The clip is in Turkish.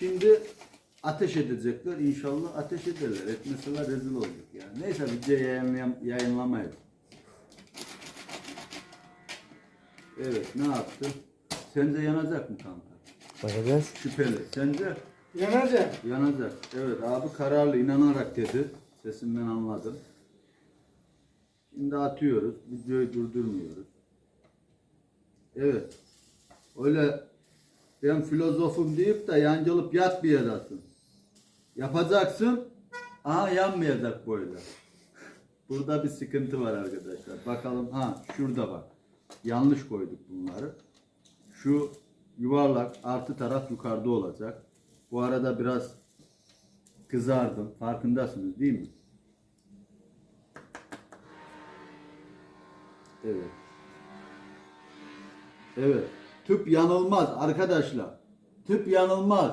Şimdi ateş edecekler. İnşallah ateş ederler. Etmeseler rezil olacak yani. Neyse video yayınlamayız. Evet ne yaptı? Sence yanacak mı kanka? Bakacağız. Şüpheli. Sence? Yanacak. Yanacak. Evet abi kararlı inanarak dedi. Sesinden anladım. Şimdi atıyoruz. Videoyu durdurmuyoruz. Evet. Öyle ben filozofum deyip de yancılıp yat bir yerdasın. Yapacaksın. Aha yanmayacak böyle. Burada bir sıkıntı var arkadaşlar. Bakalım ha şurada bak. Yanlış koyduk bunları. Şu yuvarlak artı taraf yukarıda olacak. Bu arada biraz kızardım. Farkındasınız değil mi? Evet. Evet. Tüp yanılmaz arkadaşlar. Tüp yanılmaz.